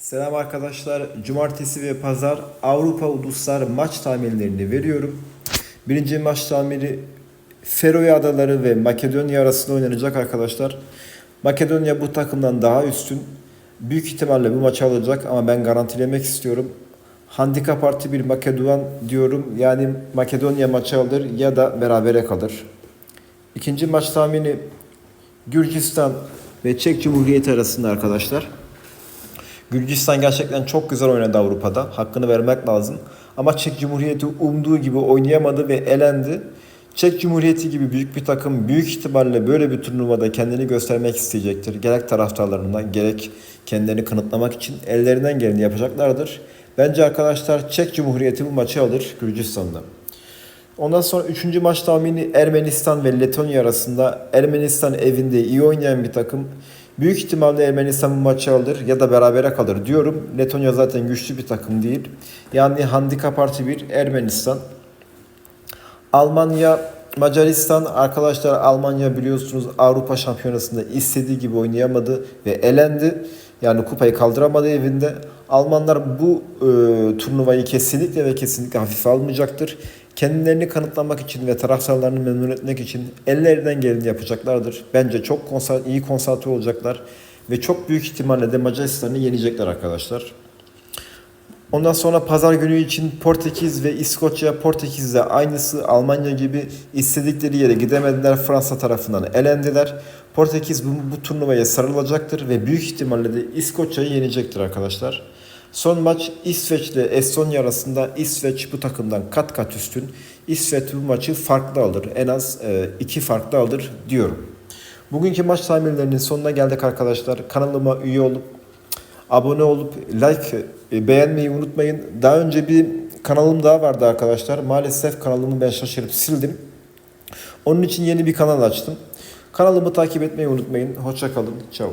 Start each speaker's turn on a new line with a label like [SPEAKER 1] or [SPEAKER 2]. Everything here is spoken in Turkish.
[SPEAKER 1] Selam arkadaşlar. Cumartesi ve pazar Avrupa Uluslar maç tahminlerini veriyorum. Birinci maç tahmini Feroe Adaları ve Makedonya arasında oynanacak arkadaşlar. Makedonya bu takımdan daha üstün. Büyük ihtimalle bu maçı alacak ama ben garantilemek istiyorum. Handikap artı bir Makedon diyorum. Yani Makedonya maçı alır ya da berabere kalır. İkinci maç tahmini Gürcistan ve Çek Cumhuriyeti arasında arkadaşlar. Gürcistan gerçekten çok güzel oynadı Avrupa'da. Hakkını vermek lazım. Ama Çek Cumhuriyeti umduğu gibi oynayamadı ve elendi. Çek Cumhuriyeti gibi büyük bir takım büyük ihtimalle böyle bir turnuvada kendini göstermek isteyecektir. Gerek taraftarlarına gerek kendilerini kanıtlamak için ellerinden geleni yapacaklardır. Bence arkadaşlar Çek Cumhuriyeti bu maçı alır Gürcistan'da. Ondan sonra üçüncü maç tahmini Ermenistan ve Letonya arasında. Ermenistan evinde iyi oynayan bir takım. Büyük ihtimalle Ermenistan bu maçı alır ya da berabere kalır diyorum. Letonya zaten güçlü bir takım değil. Yani handikap artı bir Ermenistan. Almanya, Macaristan arkadaşlar Almanya biliyorsunuz Avrupa Şampiyonası'nda istediği gibi oynayamadı ve elendi. Yani kupayı kaldıramadı evinde. Almanlar bu e, turnuvayı kesinlikle ve kesinlikle hafife almayacaktır. Kendilerini kanıtlamak için ve taraftarlarını memnun etmek için ellerinden geleni yapacaklardır. Bence çok konsantre, iyi konsantre olacaklar ve çok büyük ihtimalle de Macaristan'ı yenecekler arkadaşlar. Ondan sonra pazar günü için Portekiz ve İskoçya Portekiz'de aynısı Almanya gibi istedikleri yere gidemediler. Fransa tarafından elendiler. Portekiz bu, bu turnuvaya sarılacaktır ve büyük ihtimalle de İskoçya'yı yenecektir arkadaşlar. Son maç İsveç ile Estonya arasında İsveç bu takımdan kat kat üstün. İsveç bu maçı farklı alır. En az e, iki farklı alır diyorum. Bugünkü maç tahminlerinin sonuna geldik arkadaşlar. Kanalıma üye olup abone olup like e, beğenmeyi unutmayın. Daha önce bir kanalım daha vardı arkadaşlar. Maalesef kanalımı ben şaşırıp sildim. Onun için yeni bir kanal açtım. Kanalımı takip etmeyi unutmayın. Hoşça kalın. Ciao.